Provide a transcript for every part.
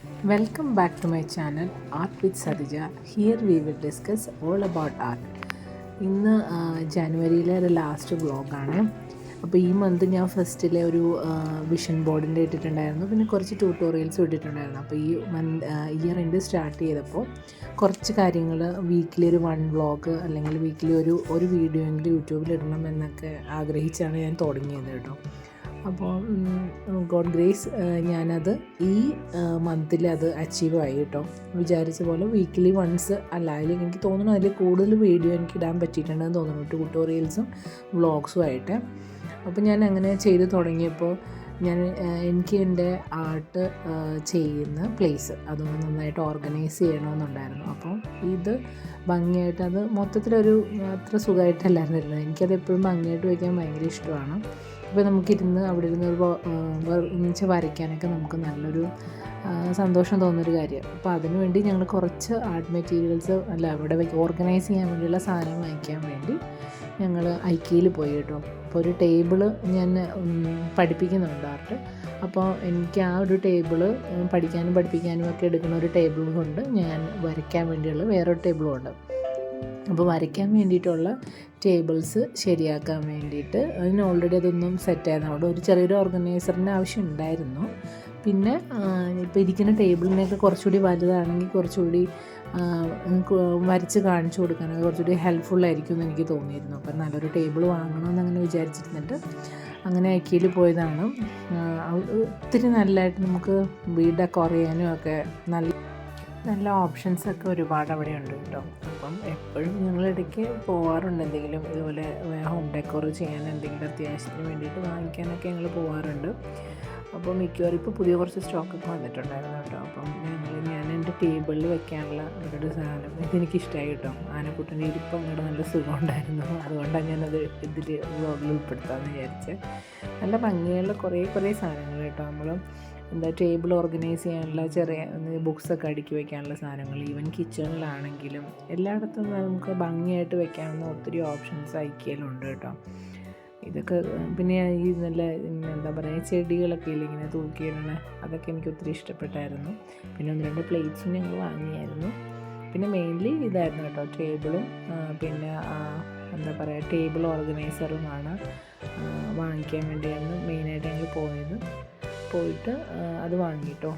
Welcome back to my channel art with Sadija. Here we will discuss all about art. ഇന്ന് ജാനുവരിയിലെ ഒരു last വ്ളോഗാണ് അപ്പോൾ ഈ month ഞാൻ ഫസ്റ്റിലെ ഒരു വിഷൻ ബോർഡിന്റെ ഇട്ടിട്ടുണ്ടായിരുന്നു പിന്നെ കുറച്ച് ട്യൂട്ടോറിയൽസും ഇട്ടിട്ടുണ്ടായിരുന്നു അപ്പോൾ ഈ മന്ത് ഇയർ എൻഡ് സ്റ്റാർട്ട് ചെയ്തപ്പോൾ കുറച്ച് കാര്യങ്ങൾ വീക്കിലി ഒരു വൺ വ്ളോഗ് അല്ലെങ്കിൽ വീക്കിലി ഒരു ഒരു വീഡിയോ എങ്കിലും യൂട്യൂബിൽ ഇടണം എന്നൊക്കെ ആഗ്രഹിച്ചാണ് ഞാൻ തുടങ്ങിയത് കേട്ടോ അപ്പോൾ ഗോഡ് ഗ്രേസ് ഞാനത് ഈ മന്തിൽ അത് അച്ചീവ് ആയി കേട്ടോ. വിചാരിച്ച പോലെ വീക്കിലി വൺസ് അല്ല എനിക്ക് തോന്നുന്നു അതിൽ കൂടുതൽ വീഡിയോ എനിക്ക് ഇടാൻ പറ്റിയിട്ടുണ്ടെന്ന് തോന്നുന്നു. ട്യൂട്ടോറിയൽസും വ്ളോഗ്സും ആയിട്ട്. അപ്പോൾ ഞാൻ അങ്ങനെ ചെയ്ത് തുടങ്ങിയപ്പോൾ ഞാൻ എനിക്ക് എന്റെ ആർട്ട് ചെയ്യുന്ന പ്ലേസ് അതൊന്ന് നന്നായിട്ട് ഓർഗനൈസ് ചെയ്യണമെന്നുണ്ടായിരുന്നു. അപ്പോൾ ഇത് ഭംഗിയായിട്ട് അത് മൊത്തത്തിലൊരു അത്ര സുഖമായിട്ടല്ലായിരുന്നു എനിക്കത് എപ്പോഴും ഭംഗിയായിട്ട് വയ്ക്കാൻ ഭയങ്കര ഇഷ്ടമാണ്. അപ്പോൾ നമുക്കിരുന്ന് അവിടെ ഇരുന്ന് ഒരു വരയ്ക്കാനൊക്കെ നമുക്ക് നല്ലൊരു സന്തോഷം തോന്നുന്നൊരു കാര്യം. അപ്പോൾ അതിനുവേണ്ടി ഞങ്ങൾ കുറച്ച് ആർട്ട് മെറ്റീരിയൽസ് അല്ല അവിടെ ഓർഗനൈസ് ചെയ്യാൻ വേണ്ടിയുള്ള സാധനം വാങ്ങിക്കാൻ വേണ്ടി ഞങ്ങൾ ഐക്കയിൽ പോയി കേട്ടോ. അപ്പോൾ ഒരു ടേബിൾ ഞാൻ പഠിപ്പിക്കുന്നുണ്ട് ആർട്ട് അപ്പോൾ എനിക്ക് ആ ഒരു ടേബിൾ പഠിക്കാനും പഠിപ്പിക്കാനും ഒക്കെ എടുക്കുന്ന ഒരു ടേബിളും കൊണ്ട് ഞാൻ വരയ്ക്കാൻ വേണ്ടിയുള്ള വേറൊരു ടേബിളും ഉണ്ട്. അപ്പോൾ വരയ്ക്കാൻ വേണ്ടിയിട്ടുള്ള ടേബിൾസ് ശരിയാക്കാൻ വേണ്ടിയിട്ട് അതിന് ഓൾറെഡി അതൊന്നും സെറ്റ് ആയിരുന്നു അവിടെ ഒരു ചെറിയൊരു ഓർഗനൈസറിന്റെ ആവശ്യം ഉണ്ടായിരുന്നു. പിന്നെ ഇപ്പോൾ ഇരിക്കുന്ന ടേബിളിനെയൊക്കെ കുറച്ചുകൂടി വലുതാണെങ്കിൽ കുറച്ചുകൂടി വരച്ച് കാണിച്ചു കൊടുക്കാനൊക്കെ കുറച്ചുകൂടി ഹെൽപ്ഫുൾ ആയിരിക്കും എന്ന് എനിക്ക് തോന്നിയിരുന്നു. അപ്പം നല്ലൊരു ടേബിൾ വാങ്ങണമെന്ന് അങ്ങനെ വിചാരിച്ചിരുന്നിട്ട് അങ്ങനെ അക്കിയിൽ പോയതാണ്. ഒത്തിരി നല്ലതായിട്ട് നമുക്ക് വീട് ഡെക്കോർ ചെയ്യാനും ഒക്കെ നല്ല നല്ല ഓപ്ഷൻസ് ഒക്കെ ഒരുപാട് അവിടെ ഉണ്ട് കേട്ടോ. അപ്പം എപ്പോഴും ഞങ്ങൾ ഇടയ്ക്ക് പോവാറുണ്ട്. എന്തെങ്കിലും ഇതുപോലെ ഹോം ഡെക്കോർ ചെയ്യാൻ എന്തെങ്കിലും അത്യാവശ്യത്തിന് വേണ്ടിയിട്ട് വാങ്ങിക്കാനൊക്കെ ഞങ്ങൾ പോവാറുണ്ട്. അപ്പോൾ മിക്കവാറും ഇപ്പോൾ പുതിയ കുറച്ച് സ്റ്റോക്കൊക്കെ വന്നിട്ടുണ്ടായിരുന്നു കേട്ടോ. അപ്പം ഞങ്ങൾ ഞാൻ എന്റെ ടേബിളിൽ വെക്കാനുള്ള ഒരു സാധനം ഇതെനിക്ക് ഇഷ്ടമായി കേട്ടോ. ആനക്കുട്ടന്റെ ഇരിപ്പ് അങ്ങോട്ട് നല്ല സുഖം ഉണ്ടായിരുന്നു അതുകൊണ്ടാണ് ഞാനത് ഇതിൽ വ്ളോഗിൽ ഉൾപ്പെടുത്താമെന്ന് വിചാരിച്ചത് നല്ല ഭംഗിയുള്ള കുറേ കുറേ സാധനങ്ങൾ കേട്ടോ. നമ്മൾ എന്താ ടേബിൾ ഓർഗനൈസ് ചെയ്യാനുള്ള ചെറിയ ബുക്സൊക്കെ അടുക്കി വെക്കാനുള്ള സാധനങ്ങൾ ഈവൻ കിച്ചണിലാണെങ്കിലും എല്ലായിടത്തും നമുക്ക് ഭംഗിയായിട്ട് വെക്കാവുന്ന ഒത്തിരി ഓപ്ഷൻസ് ഐക്കിയലുണ്ട് കേട്ടോ. ഇതൊക്കെ പിന്നെ ഈ നല്ല എന്താ പറയുക ചെടികളൊക്കെ ഇല്ല ഇങ്ങനെ തൂക്കിയിടണ അതൊക്കെ എനിക്ക് ഒത്തിരി ഇഷ്ടപ്പെട്ടായിരുന്നു. പിന്നെ ഒന്ന് രണ്ട് പ്ലേറ്റ്സും ഞങ്ങൾ വാങ്ങിയായിരുന്നു. പിന്നെ മെയിൻലി ഇതായിരുന്നു കേട്ടോ ടേബിളും പിന്നെ എന്താ പറയുക ടേബിൾ ഓർഗനൈസറുമാണ് വാങ്ങിക്കാൻ വേണ്ടിയായിരുന്നു മെയിനായിട്ട് ഞങ്ങൾ പോയത്. പോയിട്ട് അത് വാങ്ങിട്ടോ.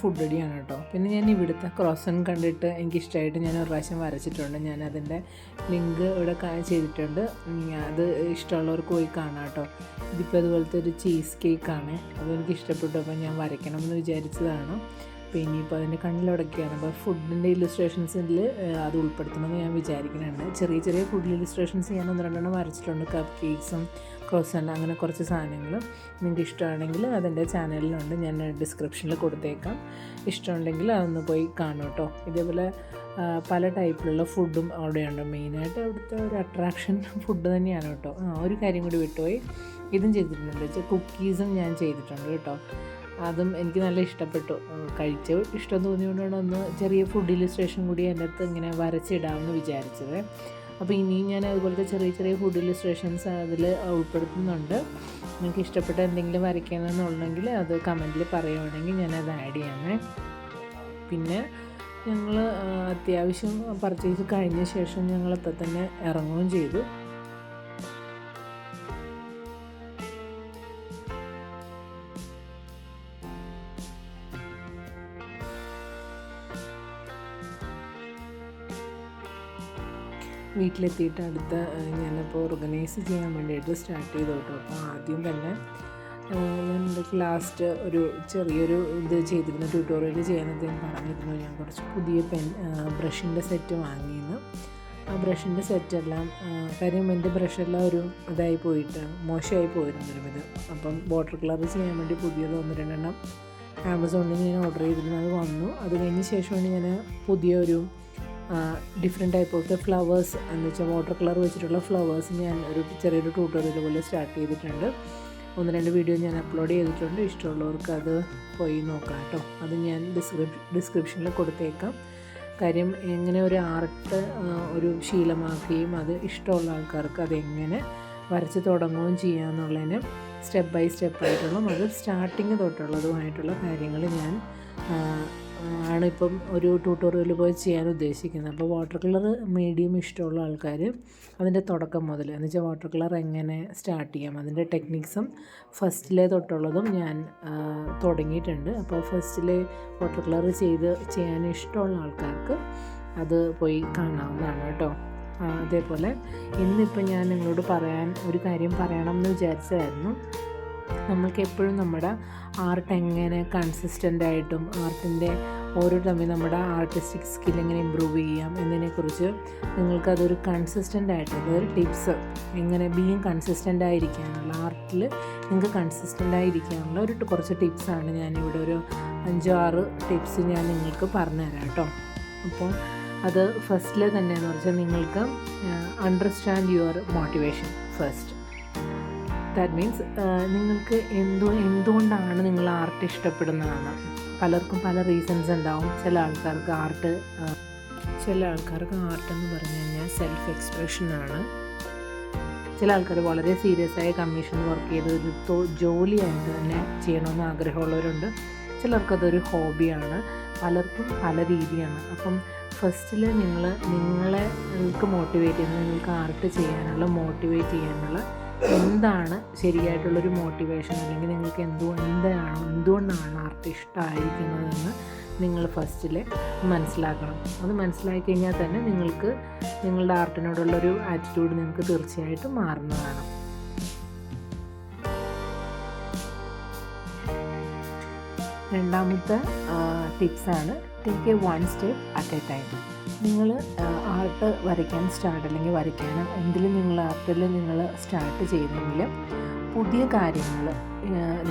ഫുഡ് അടിയാണ് കേട്ടോ. പിന്നെ ഞാൻ ഇവിടുത്തെ ക്രോസൺ കണ്ടിട്ട് എനിക്ക് ഇഷ്ടമായിട്ട് ഞാൻ ഒരു പ്രാവശ്യം വരച്ചിട്ടുണ്ട്. ഞാൻ അതിന്റെ ലിങ്ക് ഇവിടെ ചെയ്തിട്ടുണ്ട്. അത് ഇഷ്ടമുള്ളവർക്ക് പോയി കാണാം കേട്ടോ. ഇതിപ്പോൾ അതുപോലത്തെ ഒരു ചീസ് കേക്കാണ് അതെനിക്ക് ഇഷ്ടപ്പെട്ടു അപ്പോൾ ഞാൻ വരയ്ക്കണം എന്ന് വിചാരിച്ചതാണ്. അപ്പോൾ ഇനിയിപ്പോൾ അതിന്റെ കണ്ണിലുടക്കുകയാണ് അപ്പോൾ ഫുഡിന്റെ ഇല്ലുസ്ട്രേഷൻസിൽ അത് ഉൾപ്പെടുത്തണമെന്ന് ഞാൻ വിചാരിക്കുന്നുണ്ട് ചെറിയ ചെറിയ ഫുഡ് ഇല്ലുസ്ട്രേഷൻസ് ഞാൻ ഒന്ന് രണ്ടെണ്ണം വരച്ചിട്ടുണ്ട്. കപ്പ് കേക്ക്സും ക്രോസൻ അങ്ങനെ കുറച്ച് സാധനങ്ങൾ നിങ്ങൾക്ക് ഇഷ്ടമാണെങ്കിൽ അതെന്റെ ചാനലിലുണ്ട്. ഞാൻ ഡിസ്ക്രിപ്ഷനിൽ കൊടുത്തേക്കാം. ഇഷ്ടമുണ്ടെങ്കിൽ അതൊന്ന് പോയി കാണും കേട്ടോ. ഇതേപോലെ പല ടൈപ്പിലുള്ള ഫുഡും അവിടെയുണ്ട്. മെയിനായിട്ട് അവിടുത്തെ ഒരു അട്രാക്ഷൻ ഫുഡ് തന്നെയാണ് കേട്ടോ. ആ ഒരു കാര്യം കൂടി വിട്ടുപോയി. ഇതും ചെയ്തിട്ടുണ്ട്. വെച്ചാൽ കുക്കീസും ഞാൻ ചെയ്തിട്ടുണ്ട് കേട്ടോ. അതും എനിക്ക് നല്ല ഇഷ്ടപ്പെട്ടു. കഴിച്ച ഇഷ്ടം തോന്നിയോണ്ടാണ് ഒന്ന് ചെറിയ ഫുഡ് ഇലിസ്ട്രേഷൻ കൂടി എന്റെ അടുത്ത് ഇങ്ങനെ വരച്ചിടാമെന്ന് വിചാരിച്ചത്. അപ്പോൾ ഇനിയും ഞാൻ അതുപോലത്തെ ചെറിയ ചെറിയ ഫുഡ് ഇലിസ്ട്രേഷൻസ് അതിൽ ഉൾപ്പെടുത്തുന്നുണ്ട്. നിങ്ങൾക്ക് ഇഷ്ടപ്പെട്ട എന്തെങ്കിലും വരയ്ക്കണമെന്നുണ്ടെങ്കിൽ അത് കമന്റിൽ പറയുവാണെങ്കിൽ ഞാനത് ആഡ് ചെയ്യാമേ. പിന്നെ ഞങ്ങൾ അത്യാവശ്യം പർച്ചേസ് കഴിഞ്ഞ ശേഷം ഞങ്ങൾ അപ്പം തന്നെ ഇറങ്ങുകയും ചെയ്തു. വീട്ടിലെത്തിയിട്ട് അടുത്ത ഞാനിപ്പോൾ ഓർഗനൈസ് ചെയ്യാൻ വേണ്ടിയിട്ട് സ്റ്റാർട്ട് ചെയ്തു കേട്ടോ. അപ്പോൾ ആദ്യം തന്നെ എനിക്ക് ലാസ്റ്റ് ഒരു ചെറിയൊരു ഇത് ചെയ്തിരുന്ന ട്യൂട്ടോറിയൽ ചെയ്യാനത് ഞാൻ പറഞ്ഞിരുന്നു. ഞാൻ കുറച്ച് പുതിയ പെൻ ബ്രഷിന്റെ സെറ്റ് വാങ്ങിയിരുന്നു. ആ ബ്രഷിന്റെ സെറ്റെല്ലാം കാര്യം എന്റെ ബ്രഷെല്ലാം ഒരു ഇതായി പോയിട്ട് മോശമായി പോയിരുന്നു ഇത് അപ്പം വാട്ടർ കളർ ചെയ്യാൻ വേണ്ടി പുതിയത് ഒന്ന് രണ്ടെണ്ണം ആമസോണിൽ ഞാൻ ഓർഡർ ചെയ്തിരുന്നു. അത് വന്നു. അത് കഴിഞ്ഞ ശേഷമാണ് ഞാൻ പുതിയൊരു different type of the flowers എന്ന് വെച്ചാൽ വാട്ടർ കളർ വെച്ചിട്ടുള്ള ഫ്ലവേഴ്സ് ഞാൻ ഒരു ചെറിയൊരു ട്യൂട്ടോറിയൽ പോലെ സ്റ്റാർട്ട് ചെയ്തിട്ടുണ്ട്. ഒന്ന് രണ്ട് വീഡിയോ ഞാൻ അപ്ലോഡ് ചെയ്തിട്ടുണ്ട്. ഇഷ്ടമുള്ളവർക്ക് അത് പോയി നോക്കാം കേട്ടോ. അത് ഞാൻ ഡിസ്ക്രിപ് ഡിസ്ക്രിപ്ഷനിൽ കൊടുത്തേക്കാം. കാര്യം എങ്ങനെ ഒരു ആർട്ട് ഒരു ശീലമാക്കുകയും അത് ഇഷ്ടമുള്ള ആൾക്കാർക്ക് അതെങ്ങനെ വരച്ച് തുടങ്ങുകയും ചെയ്യാമെന്നുള്ളതിന് സ്റ്റെപ്പ് ബൈ സ്റ്റെപ്പ് ആയിട്ടുള്ള അത് സ്റ്റാർട്ടിങ് തൊട്ടുള്ളതുമായിട്ടുള്ള കാര്യങ്ങൾ ഞാൻ ആ, ആണ് ഇപ്പം ഒരു ട്യൂട്ടോറിയൽ പോയി ചെയ്യാൻ ഉദ്ദേശിക്കുന്നത്. അപ്പോൾ വാട്ടർ കളർ മീഡിയം ഇഷ്ടമുള്ള ആൾക്കാർ അതിന്റെ തുടക്കം മുതൽ എന്ന് വെച്ചാൽ വാട്ടർ കളർ എങ്ങനെ സ്റ്റാർട്ട് ചെയ്യാം അതിന്റെ ടെക്നിക്സും ഫസ്റ്റിലെ തൊട്ടുള്ളതും ഞാൻ തുടങ്ങിയിട്ടുണ്ട്. അപ്പോൾ ഫസ്റ്റിലെ വാട്ടർ കളർ ചെയ്ത് ചെയ്യാൻ ഇഷ്ടമുള്ള ആൾക്കാർക്ക് അത് പോയി കാണാവുന്നതാണ് കേട്ടോ. അതേപോലെ ഇന്നിപ്പോൾ ഞാൻ നിങ്ങളോട് പറയാൻ ഒരു കാര്യം പറയണം എന്ന് വിചാരിച്ചതായിരുന്നു. നമ്മൾക്ക് എപ്പോഴും നമ്മുടെ ആർട്ട് എങ്ങനെ കൺസിസ്റ്റന്റ് ആയിട്ടും ആർട്ടിന്റെ ഓരോ തമ്മിൽ നമ്മുടെ ആർട്ടിസ്റ്റിക് സ്കിൽ എങ്ങനെ ഇമ്പ്രൂവ് ചെയ്യാം എന്നതിനെക്കുറിച്ച് നിങ്ങൾക്കതൊരു കൺസിസ്റ്റന്റ് ആയിട്ട് അതൊരു ടിപ്സ് എങ്ങനെ ബീങ് കൺസിസ്റ്റന്റ് ആയിരിക്കാനുള്ള ആർട്ടിൽ നിങ്ങൾക്ക് കൺസിസ്റ്റന്റ് ആയിരിക്കാനുള്ള ഒരു കുറച്ച് ടിപ്സാണ് ഞാനിവിടെ ഒരു അഞ്ചോ ആറ് ടിപ്സ് ഞാൻ നിങ്ങൾക്ക് പറഞ്ഞുതരാം കേട്ടോ. അപ്പോൾ അത് ഫസ്റ്റിൽ തന്നെയെന്ന് വെച്ചാൽ നിങ്ങൾക്ക് understand your motivation first that means നിങ്ങൾക്ക് എന്തോ എന്തുകൊണ്ടാണ് നിങ്ങൾ ആർട്ട് ഇഷ്ടപ്പെടുന്നതാണ് പലർക്കും പല റീസൺസ് ഉണ്ടാവും. ചില ആൾക്കാർക്ക് ആർട്ട് ചില ആൾക്കാർക്ക് ആർട്ട് എന്ന് പറഞ്ഞു കഴിഞ്ഞാൽ സെൽഫ് എക്സ്പ്രഷനാണ് ചില ആൾക്കാർ വളരെ സീരിയസ് ആയ കമ്മീഷൻ വർക്ക് ചെയ്ത് ഒരു ജോലിയായിട്ട് തന്നെ ചെയ്യണമെന്ന് ആഗ്രഹമുള്ളവരുണ്ട്. ചിലർക്കതൊരു ഹോബിയാണ് പലർക്കും പല രീതിയാണ്. അപ്പം ഫസ്റ്റിൽ നിങ്ങൾ നിങ്ങളെ നിങ്ങൾക്ക് മോട്ടിവേറ്റ് ചെയ്യുന്നത് നിങ്ങൾക്ക് ആർട്ട് ചെയ്യാനുള്ള മോട്ടിവേറ്റ് ചെയ്യാനുള്ള എന്താണ് ശരിയായിട്ടുള്ളൊരു മോട്ടിവേഷൻ അല്ലെങ്കിൽ നിങ്ങൾക്ക് എന്തുകൊണ്ടാണ് എന്തുകൊണ്ടാണ് ആർട്ട് ഇഷ്ടമായിരിക്കുന്നതെന്ന് നിങ്ങൾ ഫസ്റ്റിൽ മനസ്സിലാക്കണം. അത് മനസ്സിലാക്കി കഴിഞ്ഞാൽ തന്നെ നിങ്ങൾക്ക് നിങ്ങളുടെ ആർട്ടിനോടുള്ളൊരു ആറ്റിറ്റ്യൂഡ് നിങ്ങൾക്ക് തീർച്ചയായിട്ടും മാറുന്നതാണ്. രണ്ടാമത്തെ ടിപ്സാണ് take a one step at a time നിങ്ങൾ ആർട്ട് വരയ്ക്കാൻ സ്റ്റാർട്ട് അല്ലെങ്കിൽ വരയ്ക്കാനോ എന്തിലും നിങ്ങൾ ആർട്ടിൽ നിങ്ങൾ സ്റ്റാർട്ട് ചെയ്യുന്നെങ്കിൽ പുതിയ കാര്യങ്ങൾ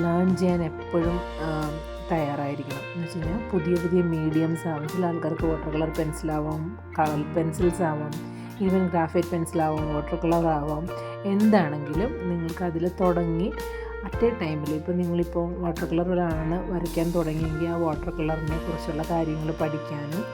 ലേൺ ചെയ്യാൻ എപ്പോഴും തയ്യാറായിരിക്കണം. എന്ന് വെച്ച് കഴിഞ്ഞാൽ പുതിയ പുതിയ മീഡിയംസ് ആവാം. ചില ആൾക്കാർക്ക് വാട്ടർ കളർ പെൻസിലാവാം കളർ പെൻസിൽസ് ആവാം ഈവൻ ഗ്രാഫൈറ്റ് പെൻസിലാവാം വാട്ടർ കളർ ആവാം. എന്താണെങ്കിലും നിങ്ങൾക്ക് അതിൽ തുടങ്ങി അറ്റ് എ ടൈമിൽ ഇപ്പോൾ നിങ്ങളിപ്പോൾ വാട്ടർ കളറിലാണ് വരയ്ക്കാൻ തുടങ്ങിയെങ്കിൽ ആ വാട്ടർ കളറിനെ കുറിച്ചുള്ള കാര്യങ്ങൾ പഠിക്കാനും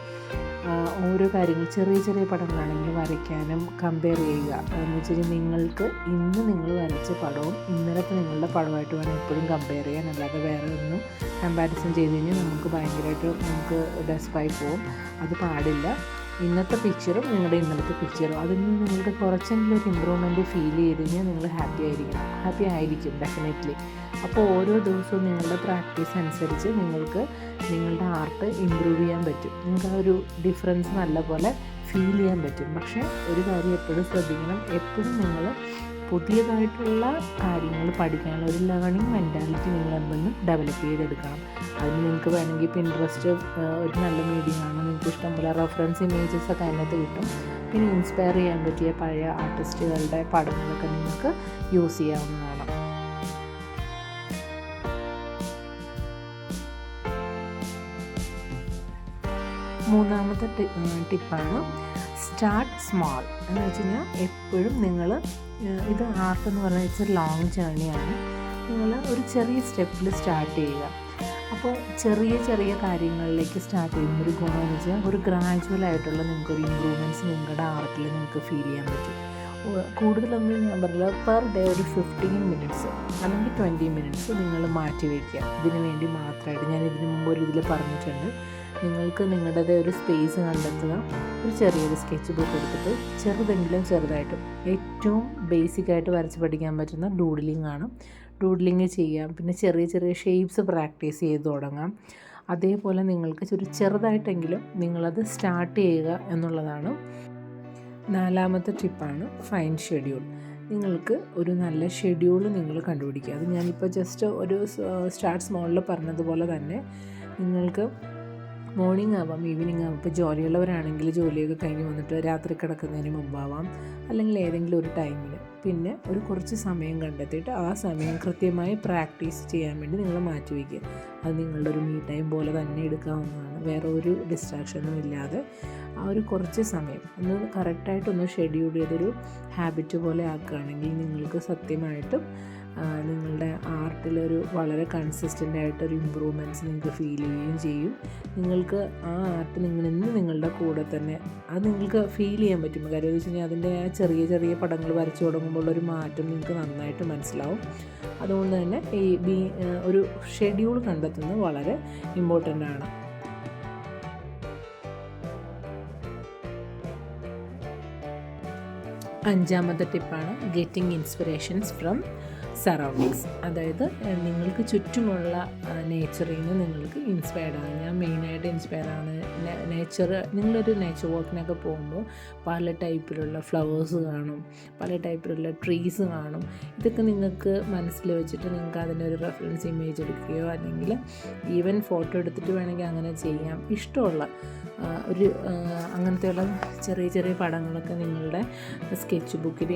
ഓരോ കാര്യങ്ങൾ ചെറിയ ചെറിയ പടങ്ങളാണെങ്കിൽ വരയ്ക്കാനും കമ്പയർ ചെയ്യുക. എന്ന് വെച്ച് കഴിഞ്ഞാൽ നിങ്ങൾക്ക് ഇന്ന് നിങ്ങൾ വരച്ച പടവും ഇന്നലത്തെ നിങ്ങളുടെ പടമായിട്ട് വേണം എപ്പോഴും കമ്പയർ ചെയ്യാൻ. അല്ലാതെ വേറെ ഒന്നും കമ്പാരിസൺ ചെയ്ത് കഴിഞ്ഞാൽ നമുക്ക് ഭയങ്കരമായിട്ട് നമുക്ക് ഡെസ്പായി പോകും അത് പാടില്ല. ഇന്നത്തെ പിക്ചറും നിങ്ങളുടെ ഇന്നലത്തെ പിക്ചറും അതിൽ നിന്ന് നിങ്ങൾക്ക് കുറച്ചെങ്കിലും ഒരു ഇമ്പ്രൂവ്മെന്റ് ഫീൽ ചെയ്ത് കഴിഞ്ഞാൽ നിങ്ങൾ ഹാപ്പി ആയിരിക്കണം. ഹാപ്പി ആയിരിക്കും ഡെഫിനറ്റ്ലി അപ്പോൾ ഓരോ ദിവസവും നിങ്ങളുടെ പ്രാക്ടീസ് അനുസരിച്ച് നിങ്ങൾക്ക് നിങ്ങളുടെ ആർട്ട് ഇമ്പ്രൂവ് ചെയ്യാൻ പറ്റും. നിങ്ങൾക്ക് ആ ഒരു ഡിഫറൻസ് നല്ലപോലെ ഫീൽ ചെയ്യാൻ പറ്റും. പക്ഷേ ഒരു കാര്യം എപ്പോഴും ശ്രദ്ധിക്കണം. എപ്പോഴും നിങ്ങൾ പുതിയതായിട്ടുള്ള കാര്യങ്ങൾ പഠിക്കാനുള്ള ഒരു ലേണിംഗ് മെന്റാലിറ്റി നിങ്ങൾ എന്തെങ്കിലും ഡെവലപ്പ് ചെയ്തെടുക്കണം. അതിന് നിങ്ങൾക്ക് വേണമെങ്കിൽ ഇപ്പോൾ ഇൻട്രസ്റ്റ് ഒരു നല്ല മീഡിയമാണ് നിങ്ങൾക്ക് ഇഷ്ടംപോലെ റെഫറൻസ് ഇമേജസ് ഒക്കെ അതിനകത്ത് കിട്ടും. പിന്നെ ഇൻസ്പയർ ചെയ്യാൻ പറ്റിയ പഴയ ആർട്ടിസ്റ്റുകളുടെ പടങ്ങളൊക്കെ നിങ്ങൾക്ക് യൂസ് ചെയ്യാവുന്നതാണ്. മൂന്നാമത്തെ ടിപ്പാണ് സ്റ്റാർട്ട് സ്മാൾ എന്ന് വെച്ച് കഴിഞ്ഞാൽ എപ്പോഴും നിങ്ങൾ ഇത് ആർട്ട് എന്ന് പറഞ്ഞാൽ ഇറ്റ്സ് എ ലോങ് ജേണിയാണ്. നിങ്ങൾ ഒരു ചെറിയ സ്റ്റെപ്പിൽ സ്റ്റാർട്ട് ചെയ്യുക. അപ്പോൾ ചെറിയ ചെറിയ കാര്യങ്ങളിലേക്ക് സ്റ്റാർട്ട് ചെയ്യുന്ന ഒരു ഗുണമെന്ന് വെച്ചാൽ ഒരു ഗ്രാജുവൽ ആയിട്ടുള്ള നിങ്ങൾക്ക് ഒരു ഇമ്പ്രൂവ്മെന്റ്സ് നിങ്ങളുടെ ആർട്ടിൽ നിങ്ങൾക്ക് ഫീൽ ചെയ്യാൻ പറ്റും. കൂടുതലൊന്നും ഞാൻ പറഞ്ഞില്ല. പെർ ഡേ ഒരു ഫിഫ്റ്റീൻ മിനിറ്റ്സ് അല്ലെങ്കിൽ ട്വന്റി മിനിറ്റ്സ് നിങ്ങൾ മാറ്റി വയ്ക്കുക. ഇതിനു വേണ്ടി മാത്രമായിട്ട് ഞാൻ ഇതിനു മുമ്പ് ഒരു ഇതിൽ പറഞ്ഞിട്ടുണ്ട്. നിങ്ങൾക്ക് നിങ്ങളുടേതായ ഒരു സ്പേസ് കണ്ടെത്തുക. ഒരു ചെറിയൊരു സ്കെച്ച് ബുക്ക് എടുത്തിട്ട് ചെറുതെങ്കിലും ചെറുതായിട്ടും ഏറ്റവും ബേസിക് ആയിട്ട് വരച്ച് പഠിക്കാൻ പറ്റുന്ന ഡൂഡ്ലിംഗ് ആണ്. ഡൂഡ്ലിംഗ് ചെയ്യാം. പിന്നെ ചെറിയ ചെറിയ ഷേപ്സ് പ്രാക്ടീസ് ചെയ്ത് തുടങ്ങാം. അതേപോലെ നിങ്ങൾക്ക് ഒരു ചെറുതായിട്ടെങ്കിലും നിങ്ങളത് സ്റ്റാർട്ട് ചെയ്യുക എന്നുള്ളതാണ് നാലാമത്തെ ടിപ്പാണ് ഫൈൻ ഷെഡ്യൂൾ നിങ്ങൾക്ക് ഒരു നല്ല ഷെഡ്യൂൾ നിങ്ങൾ കണ്ടുപിടിക്കുക. അത് ഞാനിപ്പോൾ ജസ്റ്റ് ഒരു സ്റ്റാർട്ട് സ്മോളിൽ പറഞ്ഞതുപോലെ തന്നെ നിങ്ങൾക്ക് മോർണിംഗ് ആവാം ഈവനിങ് ആവാം. ഇപ്പോൾ ജോലിയുള്ളവരാണെങ്കിൽ ജോലിയൊക്കെ കഴിഞ്ഞ് വന്നിട്ട് രാത്രി കിടക്കുന്നതിന് മുമ്പാവാം. അല്ലെങ്കിൽ ഏതെങ്കിലും ഒരു ടൈമിൽ പിന്നെ ഒരു കുറച്ച് സമയം കണ്ടെത്തിയിട്ട് ആ സമയം കൃത്യമായി പ്രാക്ടീസ് ചെയ്യാൻ വേണ്ടി നിങ്ങൾ മാറ്റി വയ്ക്കുക. അത് നിങ്ങളുടെ ഒരു മീ ടൈം പോലെ തന്നെ എടുക്കാവുന്നതാണ്. വേറെ ഒരു ഡിസ്ട്രാക്ഷനും ഇല്ലാതെ ആ ഒരു കുറച്ച് സമയം ഒന്ന് കറക്റ്റായിട്ടൊന്ന് ഷെഡ്യൂൾ ചെയ്തൊരു ഹാബിറ്റ് പോലെ ആക്കുകയാണെങ്കിൽ നിങ്ങൾക്ക് സത്യമായിട്ടും നിങ്ങളുടെ ആർട്ടിലൊരു വളരെ കൺസിസ്റ്റന്റ് ആയിട്ടൊരു ഇമ്പ്രൂവ്മെന്റ്സ് നിങ്ങൾക്ക് ഫീൽ ചെയ്യുകയും ചെയ്യും. നിങ്ങൾക്ക് ആ ആർട്ട് നിങ്ങൾ ഇന്ന് നിങ്ങളുടെ കൂടെ തന്നെ അത് നിങ്ങൾക്ക് ഫീൽ ചെയ്യാൻ പറ്റും. കാര്യം എന്ന് വെച്ച് കഴിഞ്ഞാൽ അതിന്റെ ആ ചെറിയ ചെറിയ പടങ്ങൾ വരച്ചു തുടങ്ങുമ്പോൾ ഒരു മാറ്റം നിങ്ങൾക്ക് നന്നായിട്ട് മനസ്സിലാവും. അതുകൊണ്ട് തന്നെ ഈ ബി ഒരു ഷെഡ്യൂൾ കണ്ടെത്തുന്നത് വളരെ ഇമ്പോർട്ടന്റ് ആണ്. അഞ്ചാമത്തെ ടിപ്പാണ് ഗെറ്റിംഗ് ഇൻസ്പിറേഷൻസ് ഫ്രം സറൗണ്ടിങ്സ് അതായത് നിങ്ങൾക്ക് ചുറ്റുമുള്ള നേച്ചറിൽ നിന്ന് നിങ്ങൾക്ക് ഇൻസ്പയർഡ് ആണ്. ഞാൻ മെയിനായിട്ട് ഇൻസ്പയർ ആണ്. നേച്ചർ നിങ്ങളൊരു നേച്ചർ വാക്കിനൊക്കെ പോകുമ്പോൾ പല ടൈപ്പിലുള്ള ഫ്ലവേഴ്സ് കാണും പല ടൈപ്പിലുള്ള ട്രീസ് കാണും. ഇതൊക്കെ നിങ്ങൾക്ക് മനസ്സിൽ വെച്ചിട്ട് നിങ്ങൾക്ക് അതിന്റെ ഒരു റെഫറൻസ് ഇമേജ് എടുക്കുകയോ അല്ലെങ്കിൽ ഈവൻ ഫോട്ടോ എടുത്തിട്ട് വേണമെങ്കിൽ അങ്ങനെ ചെയ്യാം. ഇഷ്ടമുള്ള ഒരു അങ്ങനത്തെയുള്ള ചെറിയ ചെറിയ പടങ്ങളൊക്കെ നിങ്ങളുടെ സ്കെച്ച് ബുക്കിൽ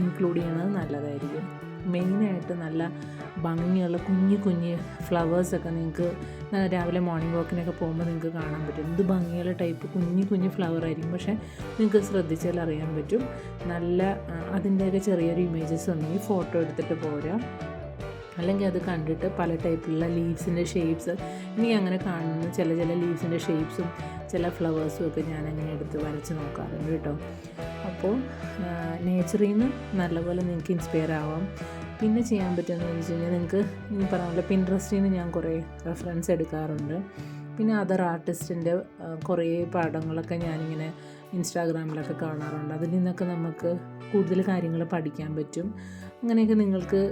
ഇൻക്ലൂഡ് ചെയ്യുന്നത് നല്ലതായിരിക്കും. മെയിനായിട്ട് നല്ല ഭംഗിയുള്ള കുഞ്ഞു കുഞ്ഞ് ഫ്ലവേഴ്സൊക്കെ നിങ്ങൾക്ക് രാവിലെ മോർണിംഗ് വാക്കിനൊക്കെ പോകുമ്പോൾ നിങ്ങൾക്ക് കാണാൻ പറ്റും. എന്ത് ഭംഗിയുള്ള ടൈപ്പ് കുഞ്ഞു കുഞ്ഞു ഫ്ലവർ ആയിരിക്കും. പക്ഷേ നിങ്ങൾക്ക് ശ്രദ്ധിച്ചാൽ അറിയാൻ പറ്റും. നല്ല അതിന്റെയൊക്കെ ചെറിയൊരു ഇമേജസ് ഉണ്ടെങ്കിൽ ഫോട്ടോ എടുത്തിട്ട് പോരാ. അല്ലെങ്കിൽ അത് കണ്ടിട്ട് പല ടൈപ്പിലുള്ള ലീവ്സിന്റെ ഷേപ്സ് ഇനി അങ്ങനെ കാണുന്ന ചില ചില ലീവ്സിന്റെ ഷേപ്സും ചില ഫ്ലവേഴ്സും ഒക്കെ ഞാൻ അങ്ങനെ എടുത്ത് വരച്ച് നോക്കാറുണ്ട് കേട്ടോ. അപ്പോൾ നേച്ചറിൽ നിന്ന് നല്ലപോലെ നിങ്ങൾക്ക് ഇൻസ്പയർ ആവാം. പിന്നെ ചെയ്യാൻ പറ്റുമെന്ന് വെച്ച് കഴിഞ്ഞാൽ നിങ്ങൾക്ക് ഈ പറഞ്ഞ പോലെ പിൻട്രസ്റ്റിൽ നിന്ന് ഞാൻ കുറേ റെഫറൻസ് എടുക്കാറുണ്ട്. പിന്നെ അതർ ആർട്ടിസ്റ്റിന്റെ കുറേ പാഠങ്ങളൊക്കെ ഞാനിങ്ങനെ ഇൻസ്റ്റാഗ്രാമിലൊക്കെ കാണാറുണ്ട്. അതിൽ നിന്നൊക്കെ നമുക്ക് കൂടുതൽ കാര്യങ്ങൾ പഠിക്കാൻ പറ്റും. അങ്ങനെയൊക്കെ നിങ്ങൾക്ക്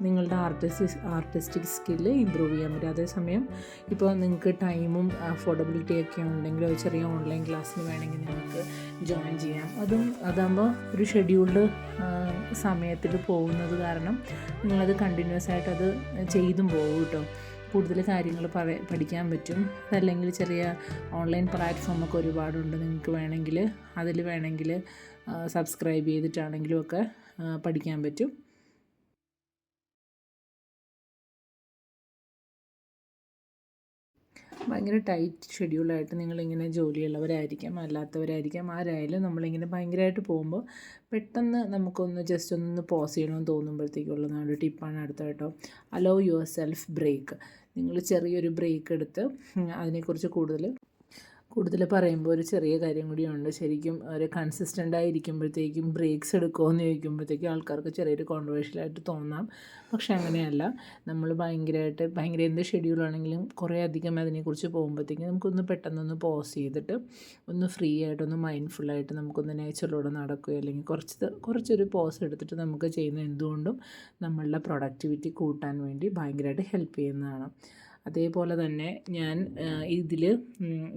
നിങ്ങളുടെ ആർട്ടിസ്റ്റ് ആർട്ടിസ്റ്റിക് സ്കില്ല് ഇമ്പ്രൂവ് ചെയ്യാൻ പറ്റും. അതേസമയം ഇപ്പോൾ നിങ്ങൾക്ക് ടൈമും അഫോർഡബിലിറ്റി ഒക്കെ ഉണ്ടെങ്കിൽ ഒരു ചെറിയ ഓൺലൈൻ ക്ലാസ്സിന് വേണമെങ്കിൽ നിങ്ങൾക്ക് ജോയിൻ ചെയ്യാം. അതും അതാകുമ്പോൾ ഒരു ഷെഡ്യൂൾഡ് സമയത്തിൽ പോകുന്നത് കാരണം നിങ്ങളത് കണ്ടിന്യൂസ് ആയിട്ട് അത് ചെയ്തും പോകും കേട്ടോ. കൂടുതൽ കാര്യങ്ങൾ പറ പഠിക്കാൻ പറ്റും. അല്ലെങ്കിൽ ചെറിയ ഓൺലൈൻ പ്ലാറ്റ്ഫോമൊക്കെ ഒരുപാടുണ്ട് നിങ്ങൾക്ക് വേണമെങ്കിൽ അതിൽ വേണമെങ്കിൽ സബ്സ്ക്രൈബ് ചെയ്തിട്ടാണെങ്കിലും ഒക്കെ പഠിക്കാൻ പറ്റും. ഭയങ്കര ടൈറ്റ് ഷെഡ്യൂളായിട്ട് നിങ്ങളിങ്ങനെ ജോലിയുള്ളവരായിരിക്കാം അല്ലാത്തവരായിരിക്കാം. ആരായാലും നമ്മളിങ്ങനെ ഭയങ്കരമായിട്ട് പോകുമ്പോൾ പെട്ടെന്ന് നമുക്കൊന്ന് ജസ്റ്റ് ഒന്ന് പോസ് ചെയ്യണമെന്ന് തോന്നുമ്പോഴത്തേക്കുള്ള ഒരു ടിപ്പാണ് അടുത്ത കേട്ടോ. അലോ യുവർ സെൽഫ് ബ്രേക്ക് നിങ്ങൾ ചെറിയൊരു ബ്രേക്ക് എടുത്ത് അതിനെക്കുറിച്ച് കൂടുതൽ കൂടുതൽ പറയുമ്പോൾ ഒരു ചെറിയ കാര്യം കൂടിയുണ്ട്. ശരിക്കും ഒരു കൺസിസ്റ്റന്റ് ആയിരിക്കുമ്പോഴത്തേക്കും ബ്രേക്സ് എടുക്കുമോ എന്ന് ചോദിക്കുമ്പോഴത്തേക്കും ആൾക്കാർക്ക് ചെറിയൊരു കോൺട്രവേഴ്ഷ്യലായിട്ട് തോന്നാം. പക്ഷെ അങ്ങനെയല്ല. നമ്മൾ ഭയങ്കരമായിട്ട് ഭയങ്കര എന്ത് ഷെഡ്യൂളാണെങ്കിലും കുറേ അധികം അതിനെക്കുറിച്ച് പോകുമ്പോഴത്തേക്കും നമുക്കൊന്ന് പെട്ടെന്നൊന്ന് പോസ് ചെയ്തിട്ട് ഒന്ന് ഫ്രീ ആയിട്ടൊന്ന് മൈൻഡ്ഫുള്ളായിട്ട് നമുക്കൊന്ന് നേച്ചറിലൂടെ നടക്കുകയോ അല്ലെങ്കിൽ കുറച്ച് കുറച്ചൊരു പോസ് എടുത്തിട്ട് നമുക്ക് ചെയ്യുന്ന എന്തുകൊണ്ടും നമ്മളുടെ പ്രൊഡക്ടിവിറ്റി കൂട്ടാൻ വേണ്ടി ഭയങ്കരമായിട്ട് ഹെൽപ്പ് ചെയ്യുന്നതാണ്. അതേപോലെ തന്നെ ഞാൻ ഇതിൽ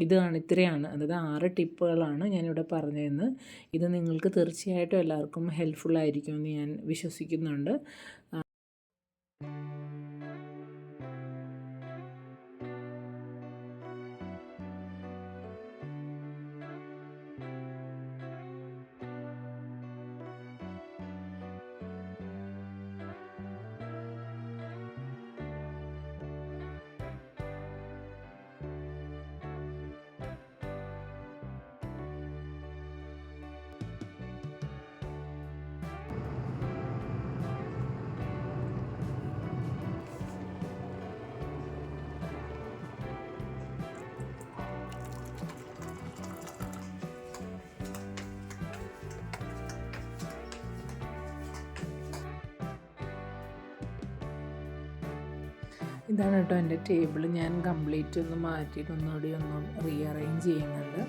ഇതാണ് ഇത്രയാണ്. അതായത് ആറ് ടിപ്പുകളാണ് ഞാനിവിടെ പറഞ്ഞതെന്ന്. ഇത് നിങ്ങൾക്ക് തീർച്ചയായിട്ടും എല്ലാവർക്കും ഹെൽപ്ഫുൾ ആയിരിക്കുമെന്ന് ഞാൻ വിശ്വസിക്കുന്നുണ്ട്. ഇതാണ് കേട്ടോ എന്റെ ടേബിൾ ഞാൻ കംപ്ലീറ്റ് ഒന്ന് മാറ്റിയിട്ട് ഒന്നുകൂടി ഒന്ന് റീഅറേഞ്ച് ചെയ്യുന്നുണ്ട്.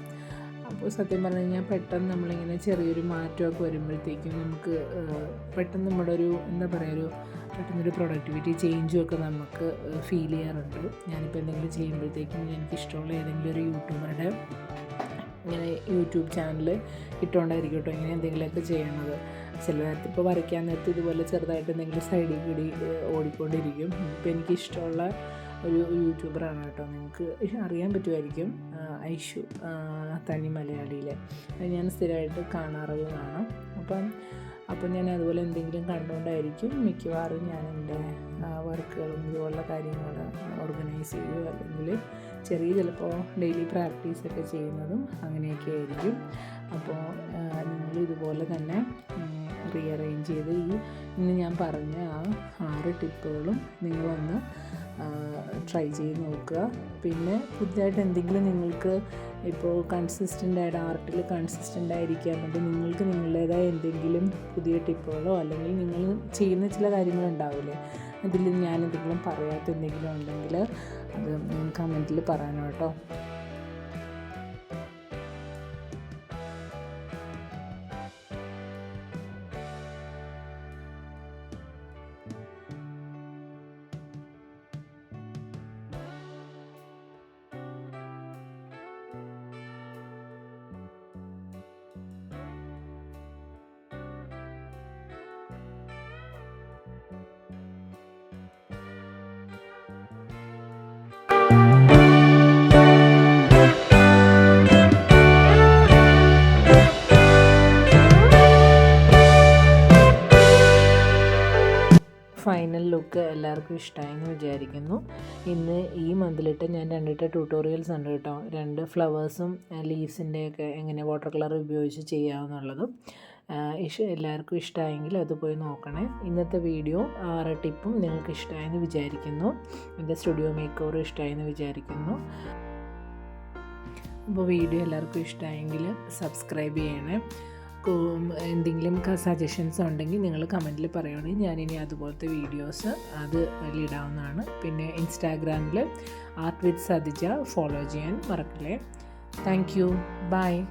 അപ്പോൾ സത്യം പറഞ്ഞു കഴിഞ്ഞാൽ പെട്ടെന്ന് നമ്മളിങ്ങനെ ചെറിയൊരു മാറ്റമൊക്കെ വരുമ്പോഴത്തേക്കും നമുക്ക് പെട്ടെന്ന് നമ്മുടെ ഒരു എന്താ പറയുക ഒരു പെട്ടെന്നൊരു പ്രൊഡക്ടിവിറ്റി ചേഞ്ചും ഒക്കെ നമുക്ക് ഫീൽ ചെയ്യാറുണ്ട്. ഞാനിപ്പോൾ എന്തെങ്കിലും ചെയ്യുമ്പോഴത്തേക്കും എനിക്കിഷ്ടമുള്ള ഏതെങ്കിലും ഒരു യൂട്യൂബറുടെ ഇങ്ങനെ യൂട്യൂബ് ചാനൽ ഇട്ടുകൊണ്ടായിരിക്കും കേട്ടോ ഇങ്ങനെ എന്തെങ്കിലുമൊക്കെ ചെയ്യണത്. ചില നേരത്ത് ഇപ്പോൾ വരയ്ക്കാൻ നേരത്ത് ഇതുപോലെ ചെറുതായിട്ട് എന്തെങ്കിലും സൈഡിൽ കൂടി ഓടിക്കൊണ്ടിരിക്കും. ഇപ്പോൾ എനിക്കിഷ്ടമുള്ള ഒരു യൂട്യൂബറാണ് കേട്ടോ. നിങ്ങൾക്ക് അറിയാൻ പറ്റുമായിരിക്കും ഐഷു തനി മലയാളിയിലെ. ഞാൻ സ്ഥിരമായിട്ട് കാണാറുള്ളതാണ് അപ്പം അപ്പം ഞാൻ അതുപോലെ എന്തെങ്കിലും കണ്ടുകൊണ്ടായിരിക്കും മിക്കവാറും ഞാൻ എന്റെ വർക്കുകളും ഇതുപോലുള്ള കാര്യങ്ങൾ ഓർഗനൈസ് ചെയ്യുകയോ അല്ലെങ്കിൽ ചെറിയ ചിലപ്പോൾ ഡെയിലി പ്രാക്ടീസൊക്കെ ചെയ്യുന്നതും അങ്ങനെയൊക്കെ ആയിരിക്കും. അപ്പോൾ നിങ്ങൾ ഇതുപോലെ തന്നെ റീഅറേഞ്ച് ചെയ്ത് ഈ ഇന്ന് ഞാൻ പറഞ്ഞ ആ ആറ് ടിപ്പുകളും നിങ്ങളൊന്ന് ട്രൈ ചെയ്ത് നോക്കുക. പിന്നെ പുതിയതായിട്ട് എന്തെങ്കിലും നിങ്ങൾക്ക് ഇപ്പോൾ കൺസിസ്റ്റന്റ് ആയിട്ട് ആർട്ടിൽ കൺസിസ്റ്റന്റ് ആയിരിക്കാൻ വേണ്ടി നിങ്ങൾക്ക് നിങ്ങളുടേതായ എന്തെങ്കിലും പുതിയ ടിപ്പുകളോ അല്ലെങ്കിൽ നിങ്ങൾ ചെയ്യുന്ന ചില കാര്യങ്ങളുണ്ടാവില്ലേ അതിൽ ഞാൻ എന്തെങ്കിലും പറയാത്ത എന്തെങ്കിലും ഉണ്ടെങ്കിൽ അത് കമന്റിൽ പറയണം ഇഷ്ടമായെന്ന് വിചാരിക്കുന്നു. ഇന്ന് ഈ മന്തിലിട്ട് ഞാൻ രണ്ടിട്ട് ട്യൂട്ടോറിയൽസ് ഉണ്ട് കേട്ടോ. രണ്ട് ഫ്ലവേഴ്സും ലീവ്സിന്റെയൊക്കെ എങ്ങനെ വാട്ടർ കളർ ഉപയോഗിച്ച് ചെയ്യാമെന്നുള്ളതും. ഇഷ എല്ലാവർക്കും ഇഷ്ടമായെങ്കിൽ അത് പോയി നോക്കണേ. ഇന്നത്തെ വീഡിയോ ആറ് ടിപ്പും നിങ്ങൾക്ക് ഇഷ്ടമായെന്ന് വിചാരിക്കുന്നു. എന്റെ സ്റ്റുഡിയോ മേക്ക് ഓവർ ഇഷ്ടമായെന്ന് വിചാരിക്കുന്നു. അപ്പോൾ വീഡിയോ എല്ലാവർക്കും ഇഷ്ടമായെങ്കിൽ സബ്സ്ക്രൈബ് ചെയ്യണേ. എന്തെങ്കിലും സജഷൻസ് ഉണ്ടെങ്കിൽ നിങ്ങൾ കമന്റിൽ പറയുകയാണെങ്കിൽ ഞാനിനി അതുപോലത്തെ വീഡിയോസ് അത് ഇടാവുന്നതാണ്. പിന്നെ ഇൻസ്റ്റാഗ്രാമിൽ ആർട്ട് വിത്ത് സതിജ ഫോളോ ചെയ്യാൻ മറക്കില്ലേ. Thank you by